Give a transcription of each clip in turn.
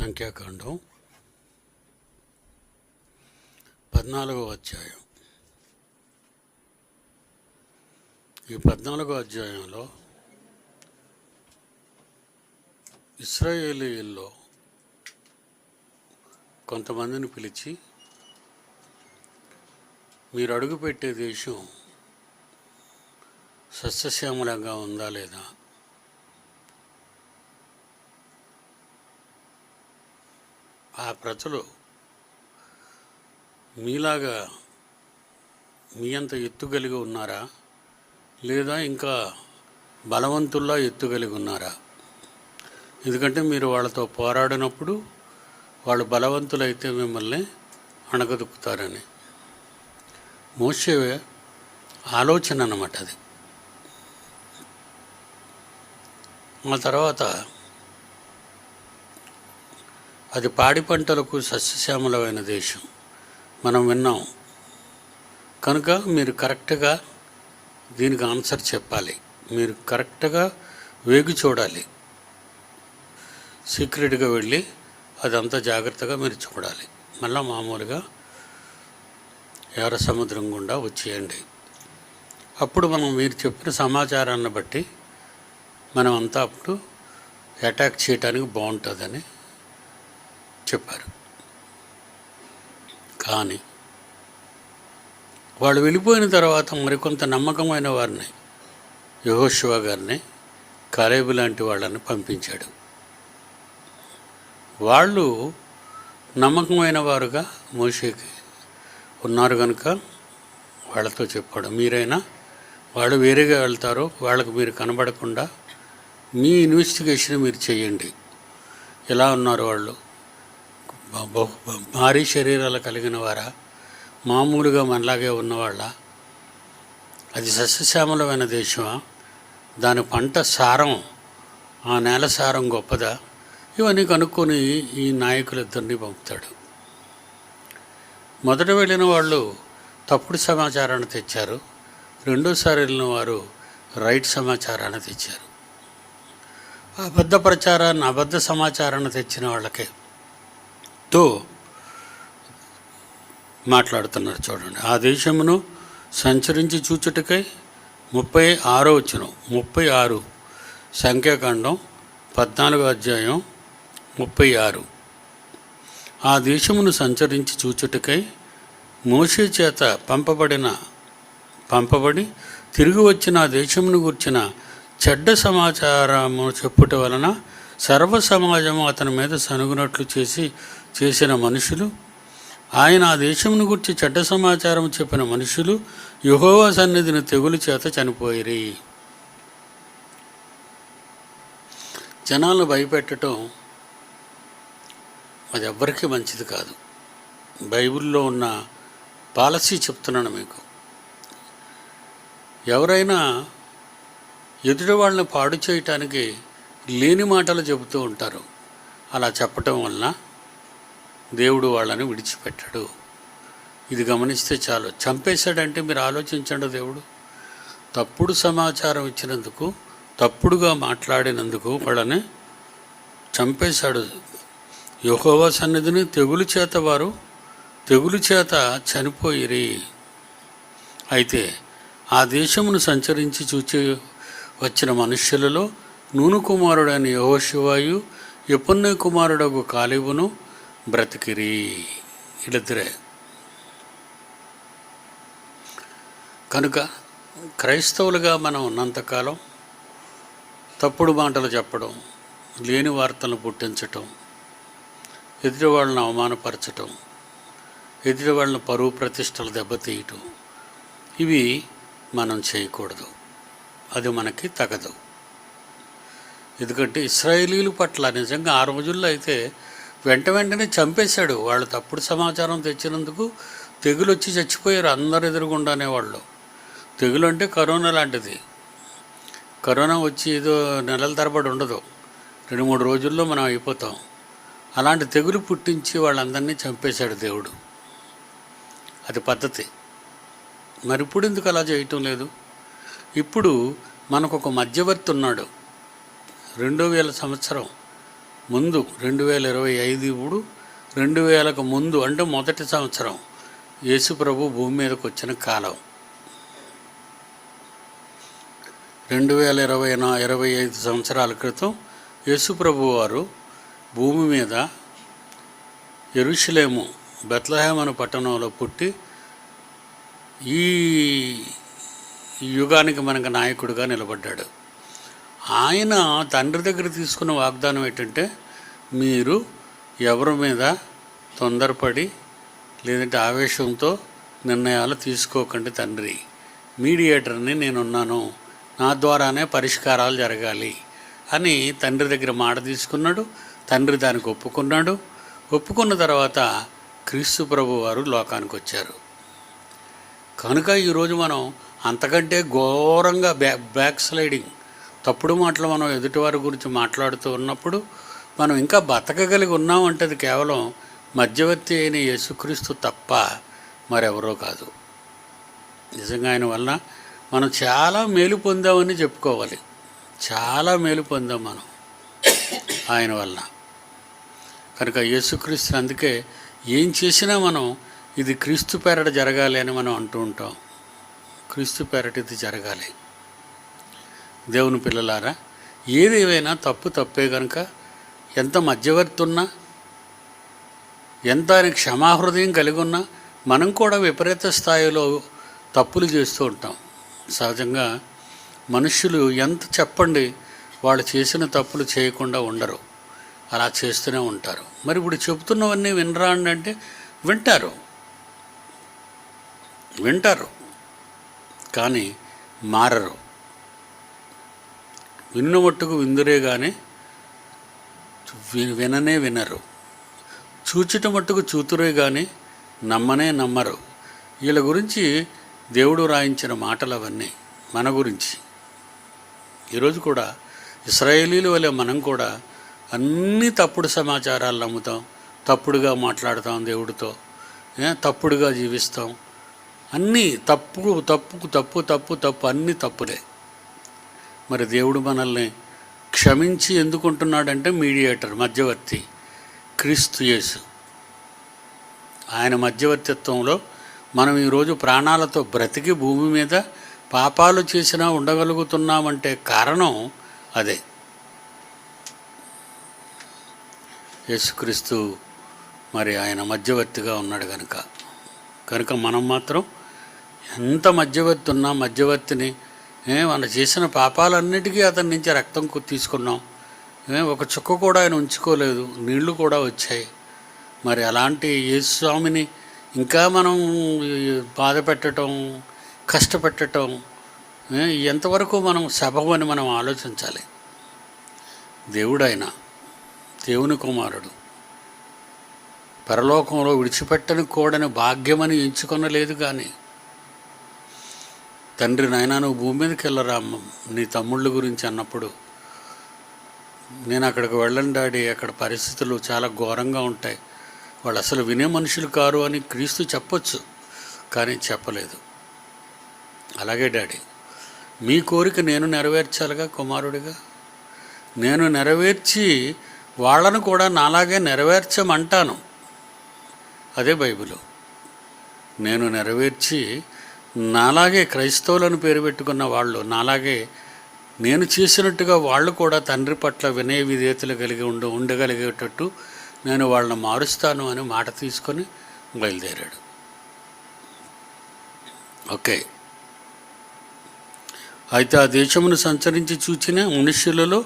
సంఖ్యాకాండం పద్నాలుగవ అధ్యాయం. ఈ పద్నాలుగో అధ్యాయంలో ఇస్రాయేలీల్లో కొంతమందిని పిలిచి మీరు అడుగుపెట్టే దేశం సస్యశ్యామలంగా ఉందా లేదా? ఆ ప్రజలు మీలాగా మీ అంత ఎత్తు కలిగి ఉన్నారా? లేదా ఇంకా బలవంతుల్లా ఎత్తు కలిగి ఉన్నారా? ఎందుకంటే మీరు వాళ్ళతో పోరాడినప్పుడు వాళ్ళు బలవంతులైతే మిమ్మల్ని అణగదొక్కుతారని. మోసే ఆలోచన అన్నమాట అది. ఆ తర్వాత అది పాడి పంటలకు సస్యశ్యామలమైన దేశం. మనం విన్నాం. కనుక మీరు కరెక్ట్గా దీనికి ఆన్సర్ చెప్పాలి. మీరు కరెక్ట్గా వేగి చూడాలి. సీక్రెట్గా వెళ్ళి అదంతా జాగ్రత్తగా మీరు చూడాలి. మళ్ళీ మామూలుగా ఎర్ర సముద్రం గుండా వచ్చేయండి. అప్పుడు మనం మీరు చెప్పిన సమాచారాన్ని బట్టి మనం అంతా అప్పుడు అటాక్ చేయడానికి బాగుంటుందని చెప్పారు. కానీ వాళ్ళు వెళ్ళిపోయిన తర్వాత మరికొంత నమ్మకమైన వారిని యహోశివ గారిని కాలేబు లాంటి వాళ్ళని పంపించాడు. వాళ్ళు నమ్మకమైన వారుగా మోషేకి ఉన్నారు కనుక వాళ్ళతో చెప్పాడు మీరైనా వాళ్ళు వేరేగా వెళ్తారు వాళ్ళకు మీరు కనబడకుండా మీ ఇన్వెస్టిగేషన్ మీరు చేయండి. ఎలా ఉన్నారు వాళ్ళు? భారీ శరీరాలు కలిగిన వారా మామూలుగా మనలాగే ఉన్నవాళ్ళ? అది సస్యశ్యామలమైన దేశమా? దాని పంట సారం ఆ నేల సారం గొప్పదా? ఇవన్నీ కనుక్కొని ఈ నాయకులిద్దరిని పంపుతాడు. మొదట వెళ్ళిన వాళ్ళు తప్పుడు సమాచారాన్ని తెచ్చారు. రెండోసారి వెళ్ళిన వారు రైట్ సమాచారాన్ని తెచ్చారు. అబద్ధ ప్రచారాన్ని అబద్ధ సమాచారాన్ని తెచ్చిన వాళ్ళకే. తో మాట్లాడుతున్నారు చూడండి. ఆ దేశమును సంచరించి చూచుటకై ముప్పై ఆరో వచ్చిన ముప్పై ఆరు సంఖ్యాకాండం పద్నాలుగో అధ్యాయం ముప్పై ఆరు. ఆ దేశమును సంచరించి చూచుటకై మోషే చేత పంపబడిన పంపబడి తిరిగి వచ్చిన ఆ దేశమును గుర్చిన చెడ్డ సమాచారము చెప్పుట వలన సర్వ సమాజము అతని మీద సనుగునట్లు చేసి చేసిన మనుషులు ఆయన ఆ దేశమును గురించి చెడ్డ సమాచారం చెప్పిన మనుషులు యహోవా సన్నిధిని తెగులు చేత చనిపోయిరి. జనాలను భయపెట్టడం అది ఎవ్వరికీ మంచిది కాదు. బైబిల్లో ఉన్న పాలసీ చెప్తున్నాను మీకు. ఎవరైనా ఎదుటి వాళ్ళని పాడు చేయటానికి లేని మాటలు చెబుతూ ఉంటారు. అలా చెప్పటం వలన దేవుడు వాళ్ళని విడిచిపెట్టాడు. ఇది గమనిస్తే చాలు. చంపేశాడంటే మీరు ఆలోచించండి దేవుడు. తప్పుడు సమాచారం ఇచ్చినందుకు తప్పుడుగా మాట్లాడినందుకు వాళ్ళని చంపేశాడు. యెహోవా సన్నిధిని తెగులు చేత వారు తెగులు చేత చనిపోయిరి. అయితే ఆ దేశమును సంచరించి చూచి వచ్చిన మనుష్యులలో నూను కుమారుడైన యహోశివాయు ఎప్పున్న కుమారుడకు కాలిబును బ్రతికిరి వీళ్ళిద్దరే కనుక క్రైస్తవులుగా మనం ఉన్నంతకాలం తప్పుడు మాటలు చెప్పడం లేని వార్తలను పుట్టించటం ఎదుటి వాళ్ళని అవమానపరచటం ఎదుటి వాళ్ళని పరువు ప్రతిష్టలు దెబ్బతీయటం ఇవి మనం చేయకూడదు. అది మనకి తగదు. ఎందుకంటే ఇస్రాయేలీల పట్ల నిజంగా ఆ రోజుల్లో అయితే వెంట వెంటనే చంపేశాడు. వాళ్ళు తప్పుడు సమాచారం తెచ్చినందుకు తెగులు వచ్చి చచ్చిపోయారు అందరు ఎదురుగుండానే వాళ్ళు. తెగులు అంటే కరోనా లాంటిది. కరోనా వచ్చి ఏదో నెలల తరబడి ఉండదు. రెండు మూడు రోజుల్లో మనం అయిపోతాం. అలాంటి తెగులు పుట్టించి వాళ్ళందరినీ చంపేశాడు దేవుడు. అది పద్ధతి. మరి ఇప్పుడు ఎందుకు అలా చేయటం లేదు? ఇప్పుడు మనకు ఒక మధ్యవర్తి ఉన్నాడు. రెండు వేల సంవత్సరం. ముందు రెండు వేల ఇరవై ఐదు ఇప్పుడు రెండు వేలకు ముందు అంటే మొదటి సంవత్సరం యేసుప్రభు భూమి మీదకి వచ్చిన కాలం. రెండు వేల ఇరవై నా ఇరవై ఐదు సంవత్సరాల క్రితం యేసుప్రభు వారు భూమి మీద ఎరుషులేము బెత్లహేమ్ అనే పట్టణంలో పుట్టి ఈ యుగానికి మనకు నాయకుడిగా నిలబడ్డాడు. ఆయన తండ్రి దగ్గర తీసుకున్న వాగ్దానం ఏంటంటే మీరు ఎవరి మీద తొందరపడి లేదంటే ఆవేశంతో నిర్ణయాలు తీసుకోకండి తండ్రి. మీడియేటర్ని నేనున్నాను. నా ద్వారానే పరిష్కారాలు జరగాలి అని తండ్రి దగ్గర మాట తీసుకున్నాడు. తండ్రి దానికి ఒప్పుకున్నాడు. ఒప్పుకున్న తర్వాత క్రీస్తు ప్రభు వారు లోకానికి వచ్చారు. కనుక ఈరోజు మనం అంతకంటే ఘోరంగా బ్యా బ్యాక్ స్లైడింగ్ తప్పుడు మాటలు మనం ఎదుటివారి గురించి మాట్లాడుతూ ఉన్నప్పుడు మనం ఇంకా బతకగలిగి ఉన్నామంటే అది కేవలం మధ్యవర్తి అయిన యేసుక్రీస్తు తప్ప మరెవరో కాదు. నిజంగా ఆయన వలన మనం చాలా మేలు పొందామని చెప్పుకోవాలి. చాలా మేలు పొందాం మనం ఆయన వలన. కనుక యేసుక్రీస్తు అందుకే ఏం చేసినా మనం ఇది క్రీస్తు పేరట జరగాలి అని మనం అంటూ ఉంటాం. క్రీస్తు పేరట ఇది జరగాలి. దేవుని పిల్లలారా ఏదేవైనా తప్పు తప్పే కనుక ఎంత మధ్యవర్తి ఉన్నా ఎంత ఆయన క్షమాహృదయం కలిగి ఉన్నా మనం కూడా విపరీత స్థాయిలో తప్పులు చేస్తూ ఉంటాం. సహజంగా మనుషులు ఎంత చెప్పండి వాళ్ళు చేసిన తప్పులు చేయకుండా ఉండరు. అలా చేస్తూనే ఉంటారు. మరి ఇప్పుడు చెబుతున్నవన్నీ వినరా అండి అంటే వింటారు. వింటారు. కానీ మారరు. విన్న మట్టుకు విందురే కానీ వి- విననే వినరు. చూచుట మట్టుకు చూతురే కానీ నమ్మనే నమ్మరు. వీళ్ళ గురించి దేవుడు రాయించిన మాటలు అవన్నీ మన గురించి. ఈరోజు కూడా ఇస్రాయేలీల వలె మనం కూడా అన్ని తప్పుడు సమాచారాలు నమ్ముతాం తప్పుడుగా మాట్లాడతాం దేవుడితో తప్పుడుగా జీవిస్తాం. అన్నీ తప్పు తప్పుకు తప్పు తప్పు తప్పు అన్నీ తప్పులే. మరి దేవుడు మనల్ని క్షమించి ఎందుకుంటున్నాడంటే మీడియేటర్ మధ్యవర్తి క్రీస్తు యేసు. ఆయన మధ్యవర్తిత్వంలో మనం ఈరోజు ప్రాణాలతో బ్రతికి భూమి మీద పాపాలు చేసినా ఉండగలుగుతున్నామంటే కారణం అదే. యేసుక్రీస్తు మరి ఆయన మధ్యవర్తిగా ఉన్నాడు కనుక కనుక మనం మాత్రం ఎంత మధ్యవర్తి ఉన్నా మధ్యవర్తిని మన చేసిన పాపాలన్నిటికీ అతని నుంచి రక్తం తీసుకున్నాం. ఒక చుక్క కూడా ఆయన ఉంచుకోలేదు. నీళ్ళు కూడా వచ్చాయి. మరి అలాంటి యేసు స్వామిని ఇంకా మనం బాధ పెట్టడం కష్టపెట్టడం ఎంతవరకు మనం శభమని అని మనం ఆలోచించాలి? దేవుడైన దేవుని కుమారుడు పరలోకంలో విడిచిపెట్టని కూడని భాగ్యమని ఎంచుకొనలేదు కానీ తండ్రి నాయనా నువ్వు భూమి మీదకి వెళ్ళరా అమ్మ, నీ తమ్ముళ్ళ గురించి అన్నప్పుడు నేను అక్కడికి వెళ్ళను డాడీ. అక్కడ పరిస్థితులు చాలా ఘోరంగా ఉంటాయి. వాళ్ళు అసలు వినే మనుషులు కారు అని క్రీస్తు చెప్పొచ్చు కానీ చెప్పలేదు. అలాగే డాడీ మీ కోరిక నేను నెరవేర్చాలిగా కుమారుడిగా? నేను నెరవేర్చి వాళ్ళను కూడా నాలాగే నెరవేర్చమంటాను. అదే బైబిలు. నేను నెరవేర్చి నాలాగే క్రైస్తవులను పేరు పెట్టుకున్న వాళ్ళు నాలాగే నేను చేసినట్టుగా వాళ్ళు కూడా తండ్రి పట్ల వినయ విధేయతలు కలిగి ఉండు ఉండగలిగేటట్టు నేను వాళ్ళని మారుస్తాను అని మాట తీసుకొని బయలుదేరాడు. ఓకే. అయితే ఆ దేశమును సంచరించి చూచిన మనుష్యులలో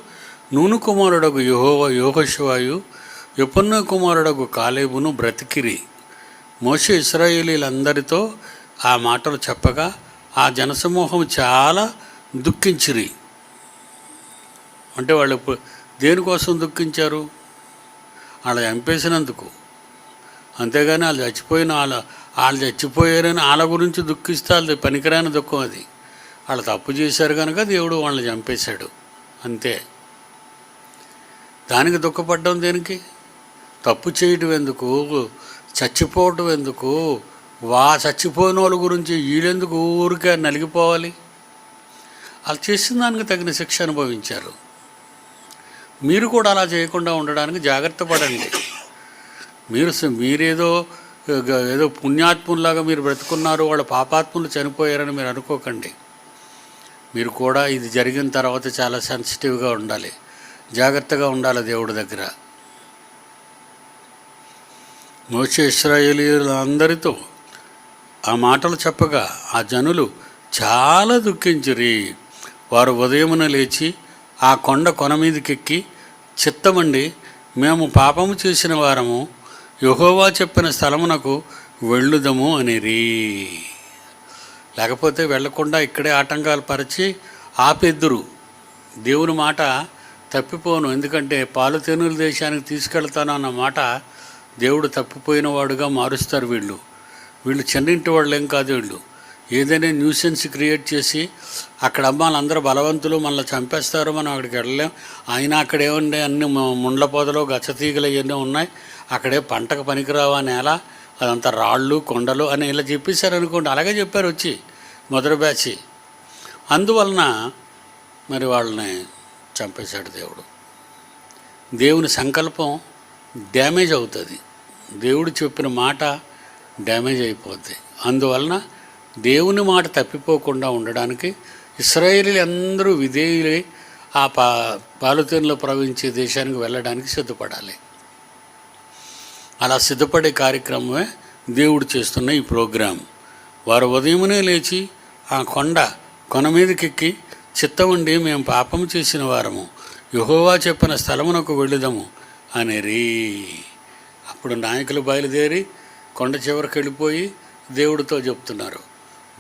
నూను కుమారుడగు యహోవ యోహశివాయు యపన్న కుమారుడగు కాలేబును బ్రతికిరి. మోస ఇస్రాయేలీలందరితో ఆ మాటలు చెప్పగా ఆ జనసమూహం చాలా దుఃఖించిరి. అంటే వాళ్ళు దేనికోసం దుఃఖించారు? వాళ్ళు చంపేసినందుకు. అంతేగాని వాళ్ళు చచ్చిపోయిన వాళ్ళ వాళ్ళు చచ్చిపోయారని వాళ్ళ గురించి దుఃఖిస్తే వాళ్ళది పనికిరాని దుఃఖం అది. వాళ్ళు తప్పు చేశారు కనుక దేవుడు వాళ్ళని చంపేశాడు. అంతే. దానికి దుఃఖపడ్డం దేనికి? తప్పు చేయటం ఎందుకు? చచ్చిపోవటం ఎందుకు? వా చచ్చిపోయిన వాళ్ళ గురించి వీళ్ళెందుకు ఊరికే నలిగిపోవాలి? వాళ్ళు చేసిన దానికి తగిన శిక్ష అనుభవించారు. మీరు కూడా అలా చేయకుండా ఉండడానికి జాగ్రత్త పడండి. మీరు మీరేదో ఏదో పుణ్యాత్ముల్లాగా మీరు బ్రతుకున్నారు వాళ్ళ పాపాత్ములు చనిపోయారని మీరు అనుకోకండి. మీరు కూడా ఇది జరిగిన తర్వాత చాలా సెన్సిటివ్గా ఉండాలి. జాగ్రత్తగా ఉండాలి దేవుడి దగ్గర. మోసే ఇస్రాయేలీలందరితో ఆ మాటలు చెప్పగా ఆ జనులు చాలా దుఃఖించిరి. వారు ఉదయమున లేచి ఆ కొండ కొన మీదకెక్కి చిత్తమండి మేము పాపము చేసిన వారము యహోవా చెప్పిన స్థలమునకు వెళ్ళుదము అనిరి. లేకపోతే వెళ్ళకుండా ఇక్కడే ఆటంకాలు పరిచి ఆపెద్దురు. దేవుని మాట తప్పిపోను ఎందుకంటే పాలు తేనెల దేశానికి తీసుకెళ్తాను అన్న మాట దేవుడు తప్పిపోయిన వాడుగా మారుస్తారు వీళ్ళు. వీళ్ళు చెన్నింటి వాళ్ళు ఏం కాదు వీళ్ళు. ఏదైనా న్యూసెన్స్ క్రియేట్ చేసి అక్కడ అమ్మాలు అందరూ బలవంతులు మనల్ని చంపేస్తారు మనం అక్కడికి వెళ్ళలేం. అయినా అక్కడ ఏముండే అన్ని ముండ్ల పొదలు గచ్చతీగలు ఇవన్నీ ఉన్నాయి. అక్కడే పంటకు పనికిరావా నేల అదంతా రాళ్ళు కొండలు అని ఇలా చెప్పేశారు అనుకోండి అలాగే చెప్పారు వచ్చి మొదటి బ్యాచ్. అందువలన మరి వాళ్ళని చంపేశాడు దేవుడు. దేవుని సంకల్పం డ్యామేజ్ అవుతుంది. దేవుడు చెప్పిన మాట డ్యామేజ్ అయిపోద్ది. అందువలన దేవుని మాట తప్పిపోకుండా ఉండడానికి ఇస్రాయేలీ అందరూ విధేయులై ఆ పా పాలుతీనులో ప్రవహించే దేశానికి వెళ్ళడానికి సిద్ధపడాలి. అలా సిద్ధపడే కార్యక్రమమే దేవుడు చేస్తున్న ఈ ప్రోగ్రాం. వారు ఉదయమునే లేచి ఆ కొండ కొన మీదకెక్కి చిత్తమండి మేము పాపం చేసిన వారము. యహోవా చెప్పిన స్థలమునకు వెళ్ళుదాము అనేరి. అప్పుడు నాయకులు బయలుదేరి కొండ చివరికి వెళ్ళిపోయి దేవుడితో చెప్తున్నారు.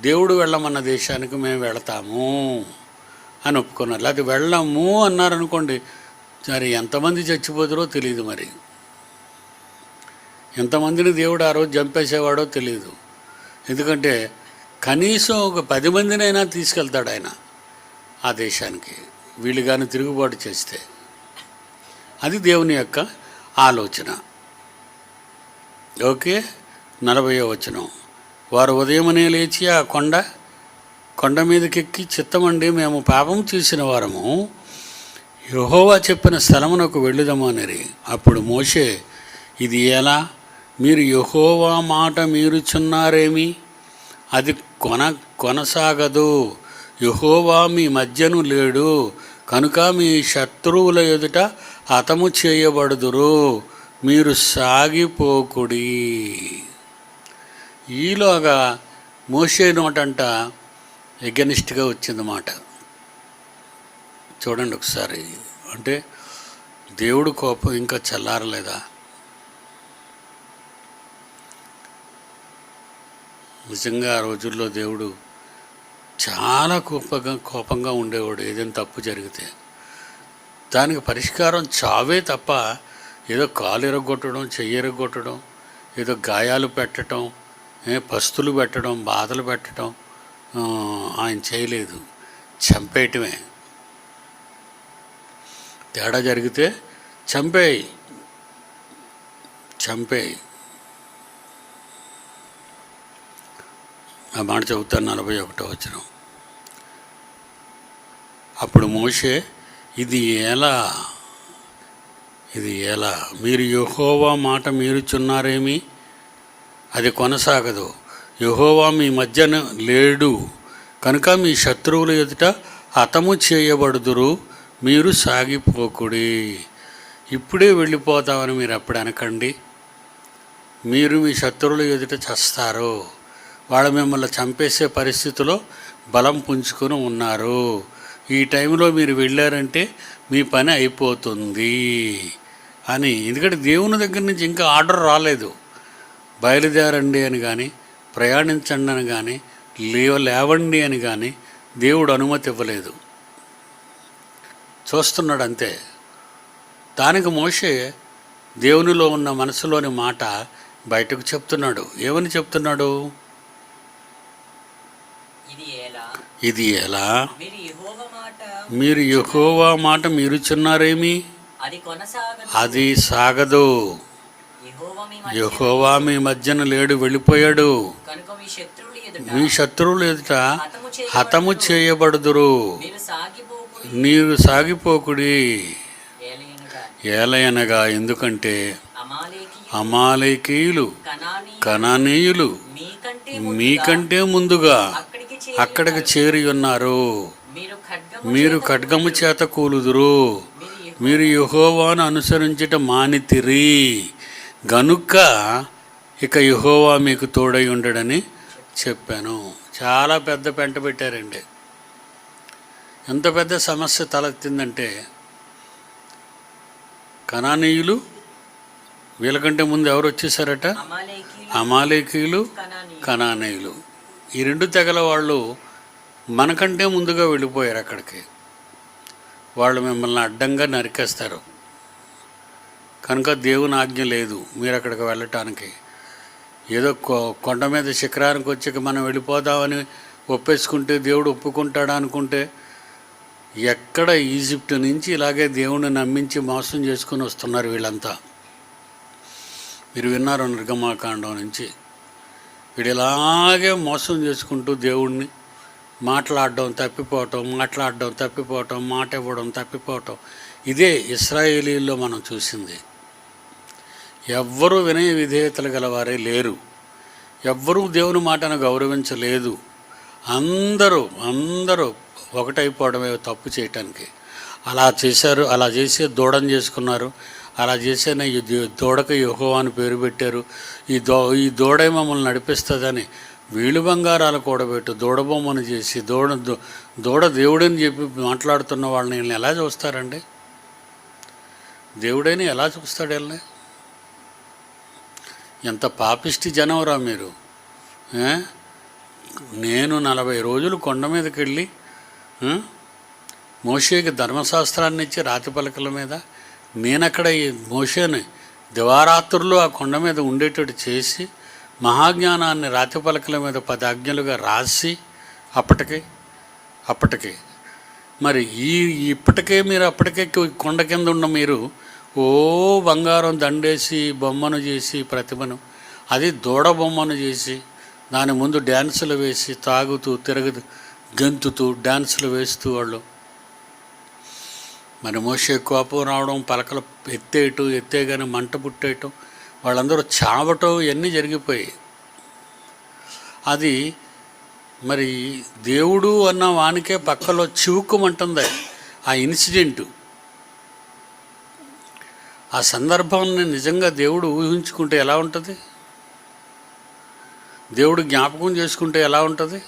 దేవుడు వెళ్ళమన్న దేశానికి మేము వెళతాము అని ఒప్పుకున్నారు. లేకపోతే వెళ్ళము అన్నారనుకోండి మరి ఎంతమంది చచ్చిపోతారో తెలియదు మరి. ఎంతమందిని దేవుడు ఆ రోజు చంపేసేవాడో తెలియదు ఎందుకంటే కనీసం ఒక పది మందినైనా తీసుకెళ్తాడు ఆయన ఆ దేశానికి వీళ్ళు కానీ తిరుగుబాటు చేస్తే. అది దేవుని యొక్క ఆలోచన. ఓకే? నలభయో వచనం. వారు ఉదయమనే లేచి ఆ కొండ కొండ మీదకెక్కి చిత్తమండి మేము పాపం చేసిన వారము. యహోవా చెప్పిన స్థలమునకు వెళ్ళుదాము అప్పుడు మోషే ఇది ఎలా? మీరు యహోవా మాట మీరుచున్నారేమి? అది కొన కొనసాగదు. యహోవా మీ మధ్యను లేడు. కనుక మీ శత్రువుల ఎదుట హతము చేయబడుదురు. మీరు సాగిపోకుడి. ఈలోగా మోసే నోటంట ఎగనిస్ట్గా వచ్చిందన్నమాట. చూడండి ఒకసారి. అంటే దేవుడు కోపం ఇంకా చల్లారలేదా? నిజంగా ఆ రోజుల్లో దేవుడు చాలా కోపంగా కోపంగా ఉండేవాడు ఏదైనా తప్పు జరిగితే. దానికి పరిష్కారం చావే తప్ప ఏదో కాలు ఎరగొట్టడం చెయ్యి ఎరగొట్టడం ఏదో గాయాలు పెట్టడం పస్తులు పెట్టడం బాధలు పెట్టడం ఆయన చేయలేదు. చంపేయటమే. తేడా జరిగితే చంపేయి. చంపేయి. ఆ మాట చెబుతాను నలభై ఒకటో వచ్చిన అప్పుడు మోషే ఇది ఎలా? ఇది ఎలా? మీరు యహోవా మాట మీరుచున్నారేమి? అది కొనసాగదు. యహోవా మీ మధ్యన లేడు. కనుక మీ శత్రువుల ఎదుట హతము చేయబడుదురు. మీరు సాగిపోకుడి. ఇప్పుడే వెళ్ళిపోతామని మీరు అప్పుడు అనకండి. మీరు మీ శత్రువుల ఎదుట చస్తారు. వాళ్ళు మిమ్మల్ని చంపేసే పరిస్థితిలో బలం పుంజుకొని ఉన్నారు. ఈ టైంలో మీరు వెళ్ళారంటే మీ పని అయిపోతుంది అని. ఎందుకంటే దేవుని దగ్గర నుంచి ఇంకా ఆర్డర్ రాలేదు. బయలుదేరండి అని కానీ ప్రయాణించండి అని కానీ లేవ లేవండి అని కానీ దేవుడు అనుమతి ఇవ్వలేదు. చూస్తున్నాడు అంతే దానికి మోషే దేవునిలో ఉన్న మనసులోని మాట బయటకు చెప్తున్నాడు. ఏమని చెప్తున్నాడు? ఇది ఎలా? మీరు యెహోవ మాట మీరు కొనసాగదు. అది సాగదు. యెహోవా మీ మధ్యన లేడు. వెళ్ళిపోయాడు. మీ శత్రువులు ఎదుట హతము చేయ హతము చేయబడుదురు. సాగిపోకుడి. నీరు సాగిపోకుడి. ఏలయనగా ఎందుకంటే అమాలేకి అమాలేకీయులు కనాని కనానీయులు మీకంటే ముందుగా అక్కడికి చేరి ఉన్నారు. మీరు ఖడ్గము చేత కూలుదురు. మీరు యహోవాను అనుసరించట మానితిరి. గనుక ఇక యహోవా మీకు తోడై ఉండడని చెప్పాను. చాలా పెద్ద పెంట పెట్టారండి. ఎంత పెద్ద సమస్య తలెత్తిందంటే కణానీయులు వీళ్ళకంటే ముందు ఎవరు వచ్చేసారట? అమాలేకి అమాలేకీయులు కణానీయులు ఈ రెండు తెగల వాళ్ళు మనకంటే ముందుగా వెళ్ళిపోయారు అక్కడికి. వాళ్ళు మిమ్మల్ని అడ్డంగా నరికేస్తారు. కనుక దేవుని ఆజ్ఞ లేదు మీరు అక్కడికి వెళ్ళటానికి. ఏదో కొ- కొండ మీద శిఖరానికి వచ్చి మనం వెళ్ళిపోదామని ఒప్పేసుకుంటే దేవుడు ఒప్పుకుంటాడా అనుకుంటే ఎక్కడ ఈజిప్ట్ నుంచి ఇలాగే దేవుని నమ్మించి మోసం చేసుకుని వస్తున్నారు వీళ్ళంతా. మీరు విన్నారు నిర్గమాకాండం నుంచి. వీడు ఇలాగే మోసం చేసుకుంటూ దేవుణ్ణి మాట్లాడడం తప్పిపోవటం మాట్లాడడం తప్పిపోవటం మాట ఇవ్వడం తప్పిపోవటం ఇదే ఇస్రాయేలీల్లో మనం చూసింది. ఎవ్వరూ వినయ విధేయతలు గలవారే లేరు. ఎవ్వరూ దేవుని మాటను గౌరవించలేదు. అందరూ అందరూ ఒకటైపోవడమే తప్పు చేయటానికి. అలా చేశారు అలా చేసి దూడం చేసుకున్నారు. అలా చేసిన ఈ దో- దూడకు యుహో అని పేరు పెట్టారు. ఈ దో ఈ దూడే మమ్మల్ని నడిపిస్తుందని వీళ్ళు బంగారాలు కూడబెట్టు దూడబొమ్మను చేసి దూడ దూడ దేవుడని చెప్పి మాట్లాడుతున్న వాళ్ళని వీళ్ళని ఎలా చూస్తారండి? దేవుడని ఎలా చూస్తాడు వీళ్ళని? ఎంత పాపిష్టి జనవరా మీరు? నేను నలభై రోజులు కొండ మీదకి వెళ్ళి మోషేకి ధర్మశాస్త్రాన్ని ఇచ్చి రాతి పలకల మీద నేనక్కడ ఈ మోషేని దివారాత్రులు ఆ కొండ మీద ఉండేటట్టు చేసి మహాజ్ఞానాన్ని రాతి పలకల మీద పదాజ్ఞలుగా రాసి అప్పటికి అప్పటికి. మరి ఈ ఇప్పటికే మీరు అప్పటికే కొండ కింద ఉన్న మీరు ఓ బంగారం దండేసి బొమ్మను చేసి ప్రతిమను. అది దూడ బొమ్మను చేసి దాని ముందు డ్యాన్సులు వేసి తాగుతూ తిరుగుతూ గెంతుతూ డ్యాన్సులు వేస్తూ వాళ్ళు. మరి మోసే కోపం రావడం పలకలు ఎత్తేయటం ఎత్తేగానే మంట పుట్టేయటం వాళ్ళందరూ చావటం ఇవన్నీ జరిగిపోయాయి. అది మరి దేవుడు అన్న వానికే పక్కలో చివుక్కుమంటుంది. ఆ ఇన్సిడెంటు. ఆ సందర్భాన్ని నిజంగా దేవుడు ఊహించుకుంటే ఎలా ఉంటుంది? దేవుడు జ్ఞాపకం చేసుకుంటే ఎలా ఉంటుంది?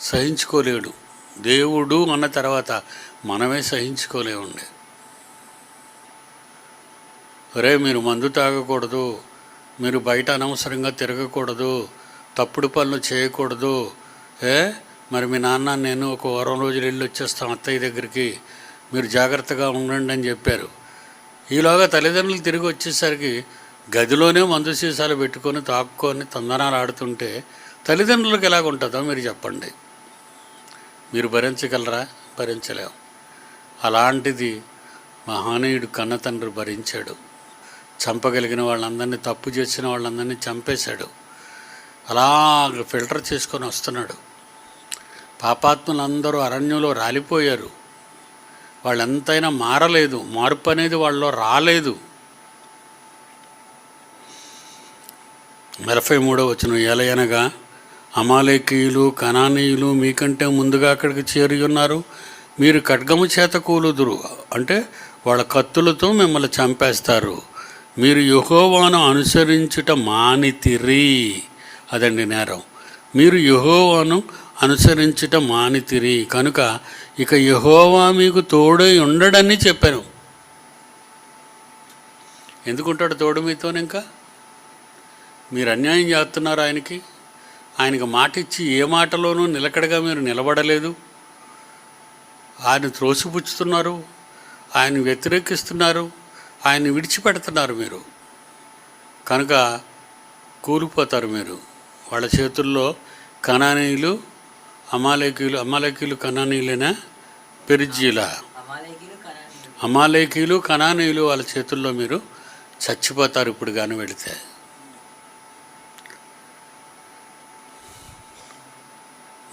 సహించుకోలేడు. దేవుడు అన్న తర్వాత మనమే సహించుకోలేమండి. రే మీరు మందు తాగకూడదు మీరు బయట అనవసరంగా తిరగకూడదు తప్పుడు పనులు చేయకూడదు ఏ? మరి మీ నాన్న నేను ఒక వారం రోజులు వెళ్ళి వచ్చేస్తాం అత్తయ్య దగ్గరికి మీరు జాగ్రత్తగా ఉండండి అని చెప్పారు. ఈలోగా తల్లిదండ్రులు తిరిగి వచ్చేసరికి గదిలోనే మందు సీసాలు పెట్టుకొని తాక్కొని తందనాలు ఆడుతుంటే తల్లిదండ్రులకు ఎలాగ ఉంటుందో మీరు చెప్పండి. మీరు భరించగలరా? భరించలేం. అలాంటిది మహానీయుడు కన్న తండ్రి భరించాడు. చంపగలిగిన వాళ్ళందరినీ తప్పు చేసిన వాళ్ళందరినీ చంపేశాడు. అలా ఫిల్టర్ చేసుకొని వస్తున్నాడు. పాపాత్ములందరూ అరణ్యంలో రాలిపోయారు. వాళ్ళు ఎంతైనా మారలేదు. మార్పు అనేది వాళ్ళలో రాలేదు. నలభై మూడో వచ్చిన ఎలయనగా అమాలేకీయులు కనానీయులు మీకంటే ముందుగా అక్కడికి చేరి ఉన్నారు. మీరు ఖడ్గము చేత కూలుదురు. అంటే వాళ్ళ కత్తులతో మిమ్మల్ని చంపేస్తారు. మీరు యహోవాను అనుసరించుట మానితిరి. అదండి నేరం. మీరు యహోవాను అనుసరించుట మానితిరి. కనుక ఇక యహోవా మీకు తోడై ఉండడని చెప్పాను. ఎందుకుంటాడు తోడు మీతో ఇంకా? మీరు అన్యాయం చేస్తున్నారు ఆయనకి. ఆయనకి మాట ఇచ్చి ఏ మాటలోనూ నిలకడగా మీరు నిలబడలేదు. ఆయన త్రోసిపుచ్చుతున్నారు. ఆయన వ్యతిరేకిస్తున్నారు. ఆయన విడిచిపెడుతున్నారు మీరు. కనుక కూలిపోతారు మీరు. వాళ్ళ చేతుల్లో కణానీయులు అమాలేకీయులు అమాలేకీయులు కణానీయులేనా పెరిజీల అమాలేకీలు కనానీయులు వాళ్ళ చేతుల్లో మీరు చచ్చిపోతారు ఇప్పుడు కానీ వెళితే.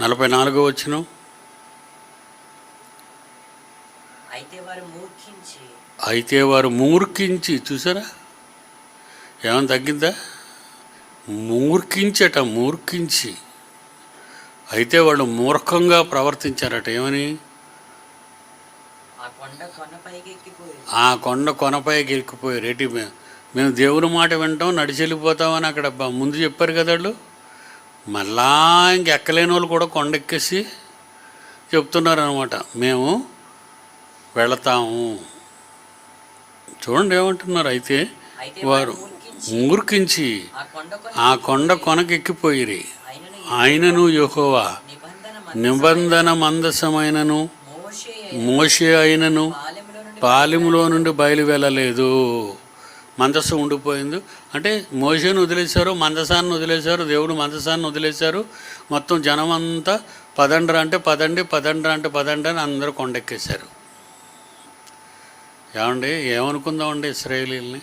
నలభై నాలుగో వచ్చిన అయితే వారు మూర్ఖించి. అయితే వారు మూర్ఖించి చూసారా? ఏమైనా తగ్గిందా? మూర్ఖించట మూర్ఖించి. అయితే వాళ్ళు మూర్ఖంగా ప్రవర్తించారట ఏమని? ఆ కొండ కొనపైకి ఎక్కిపోయారు ఏంటి మేము దేవుని మాట వింటాం నడిచి వెళ్ళిపోతామని అక్కడ ముందు చెప్పారు కదా వాళ్ళు? మళ్ళా ఇంక ఎక్కలేని వాళ్ళు కూడా కొండ ఎక్కేసి చెప్తున్నారు అనమాట మేము వెళతాము. చూడండి ఏమంటున్నారు అయితే వారు. మూర్ఖించి ఆ కొండ కొన ఆ కొండ కొనకెక్కిపోయిరి. ఆయనను యహోవా నిబంధన మందసమైనను మోషే అయినను పాలెములో నుండి బయలువెళ్ళలేదు. బయలు వెళ్ళలేదు మందస్సు ఉండిపోయింది. అంటే మోషేను వదిలేశారు మందసాన్ని వదిలేశారు దేవుడు మందసాన్ని వదిలేశారు. మొత్తం జనం అంతా పదండ్ర అంటే పదండి పదండ్ర అంటే పదండి అని అందరూ కొండెక్కేశారు. ఏమండి ఏమనుకుందామండి ఇస్రాయేలీల్ని?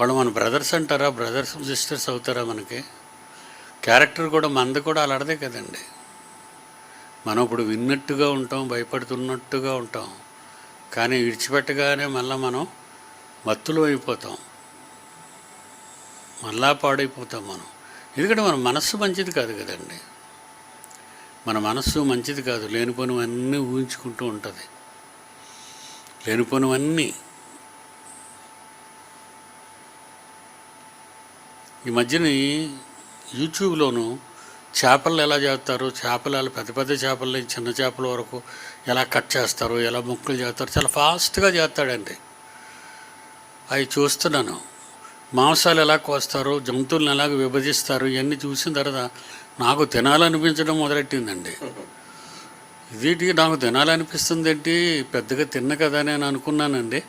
వాళ్ళు మన బ్రదర్స్ అంటారా? బ్రదర్స్ సిస్టర్స్ అవుతారా మనకి? క్యారెక్టర్ కూడా మనది కూడా అలాడదే కదండి. మనం ఇప్పుడు విన్నట్టుగా ఉంటాం భయపడుతున్నట్టుగా ఉంటాం. కానీ విడిచిపెట్టగానే మళ్ళీ మనం మత్తులు అయిపోతాం. మళ్ళా పాడైపోతాం మనం. ఎందుకంటే మన మనస్సు మంచిది కాదు కదండి. మన మనస్సు మంచిది కాదు. లేనిపోనివన్నీ ఊహించుకుంటూ ఉంటుంది. లేనిపోనివన్నీ. ఈ మధ్యని యూట్యూబ్లోను చేపలు ఎలా చేస్తారు చేపలు ఎలా పెద్ద పెద్ద చేపల నుంచి చిన్న చేపల వరకు ఎలా కట్ చేస్తారు ఎలా ముక్కలు చేస్తారు చాలా ఫాస్ట్గా చేస్తాడండి. అవి చూస్తున్నాను. మాంసాలు ఎలా కోస్తారు జంతువులను ఎలాగ విభజిస్తారు ఇవన్నీ చూసిన తర్వాత నాకు తినాలనిపించడం మొదలెట్టిందండి. ఇదేంటి నాకు తినాలనిపిస్తుంది ఏంటి పెద్దగా తిన్న కదా నేను అనుకున్నానండి.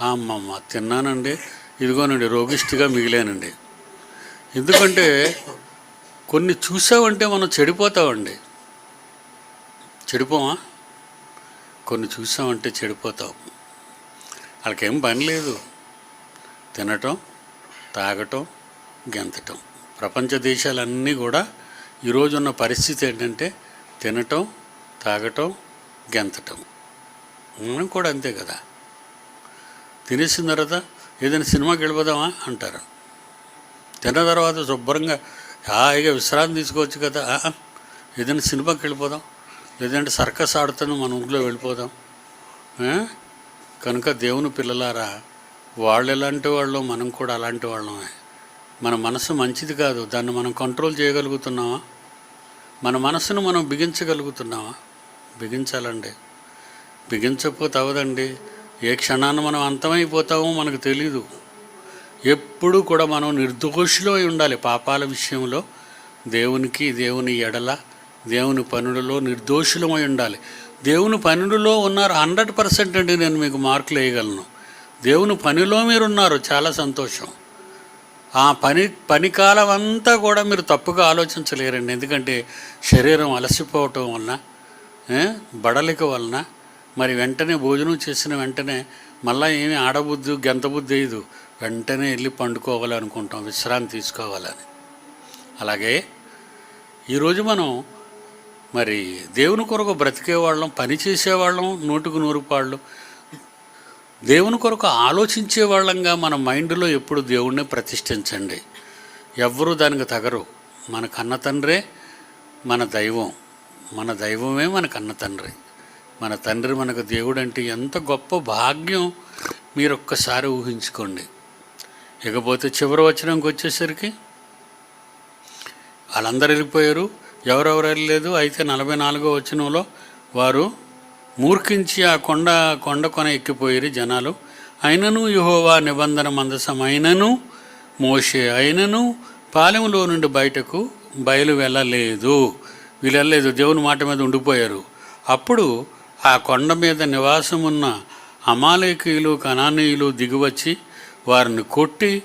అమ్మమ్మ తిన్నానండి. ఇదిగోనండి రోగిష్టిగా మిగిలానండి. ఎందుకంటే కొన్ని చూసామంటే మనం చెడిపోతామండి చెడిపోమా కొన్ని చూసామంటే చెడిపోతాం వాళ్ళకేం పని లేదు. తినటం తాగటం గెంతటం. ప్రపంచ దేశాలన్నీ కూడా ఈరోజు ఉన్న పరిస్థితి ఏంటంటే తినటం తాగటం గెంతటం. మనం కూడా అంతే కదా. తినేసిన తర్వాత ఏదైనా సినిమాకి వెళ్ళిపోదామా? అంటారు. తిన్న తర్వాత శుభ్రంగా హాయిగా విశ్రాంతి తీసుకోవచ్చు కదా. ఏదైనా సినిమాకి వెళ్ళిపోదాం. లేదంటే సర్కస్ ఆడుతాను మన ఊళ్ళో వెళ్ళిపోదాం. కనుక దేవుని పిల్లలారా వాళ్ళు ఎలాంటి వాళ్ళు మనం కూడా అలాంటి వాళ్ళమే. మన మనసు మంచిది కాదు. దాన్ని మనం కంట్రోల్ చేయగలుగుతున్నామా? మన మనసును మనం బిగించగలుగుతున్నామా? బిగించాలండి. బిగించకపోతే అవదండి. ఏ క్షణాన్ని మనం అంతమైపోతామో మనకు తెలీదు. ఎప్పుడు కూడా మనం నిర్దోషులై అయి ఉండాలి పాపాల విషయంలో. దేవునికి దేవుని ఎడల దేవుని పనులలో నిర్దోషులమై ఉండాలి. దేవుని పనులలో ఉన్నారు హండ్రెడ్ పర్సెంట్ అండి నేను మీకు మార్కులు వేయగలను. దేవుని పనిలో మీరు ఉన్నారు చాలా సంతోషం. ఆ పని పని కాలం అంతా కూడా మీరు తప్పుగా ఆలోచించలేరండి. ఎందుకంటే శరీరం అలసిపోవటం వలన బడలిక వలన మరి వెంటనే భోజనం చేసిన వెంటనే మళ్ళీ ఏమి ఆడబుద్ధి గెంతబుద్ధి వేయదు వెంటనే వెళ్ళి పండుకోవాలి అనుకుంటాం విశ్రాంతి తీసుకోవాలని. అలాగే ఈరోజు మనం మరి దేవుని కొరకు బ్రతికేవాళ్ళం పని చేసేవాళ్ళం నూటికి నూరు పాళ్ళు. దేవుని కొరకు ఆలోచించే వాళ్ళంగా మన మైండ్లో ఎప్పుడు దేవుణ్ణి ప్రతిష్ఠించండి. ఎవ్వరూ దానికి తగరు. మన కన్న తండ్రే మన దైవం. మన దైవమే మన కన్న తండ్రి. మన తండ్రి మనకు దేవుడు అంటే ఎంత గొప్ప భాగ్యం మీరు ఒక్కసారి ఊహించుకోండి. ఇకపోతే చివరి వచనంకి వచ్చేసరికి వాళ్ళందరూ వెళ్ళిపోయారు. ఎవరెవరు వెళ్ళలేదు. అయితే నలభై నాలుగో వచనంలో వారు మూర్ఖించి ఆ కొండ కొండ కొన ఎక్కిపోయారు జనాలు. అయినను యుహోవా నిబంధన మందసం. అయినను మోషే. అయినను పాలెంలో నుండి బయటకు బయలు వెళ్ళలేదు. వీళ్ళు వెళ్ళలేదు. దేవుని మాట మీద ఉండిపోయారు. అప్పుడు ఆ కొండ మీద నివాసమున్న అమాలేకీయులు కనానీయులు దిగివచ్చి వారిని కొట్టి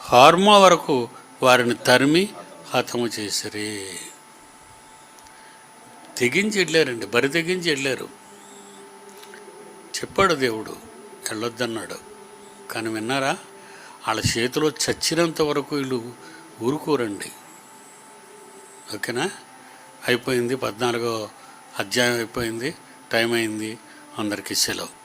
హార్మా వరకు వారిని తరిమి హతము చేసిరి. తెగించి వెళ్ళారండి బరి తెగించి వెళ్ళారు చెప్పాడు దేవుడు వెళ్ళొద్దన్నాడు కానీ విన్నారా వాళ్ళ చేతిలో చచ్చినంత వరకు వీళ్ళు ఊరుకోరండి. ఓకేనా? అయిపోయింది పద్నాలుగో అధ్యాయం అయిపోయింది టైం అయింది. అందరికీ సెలవు.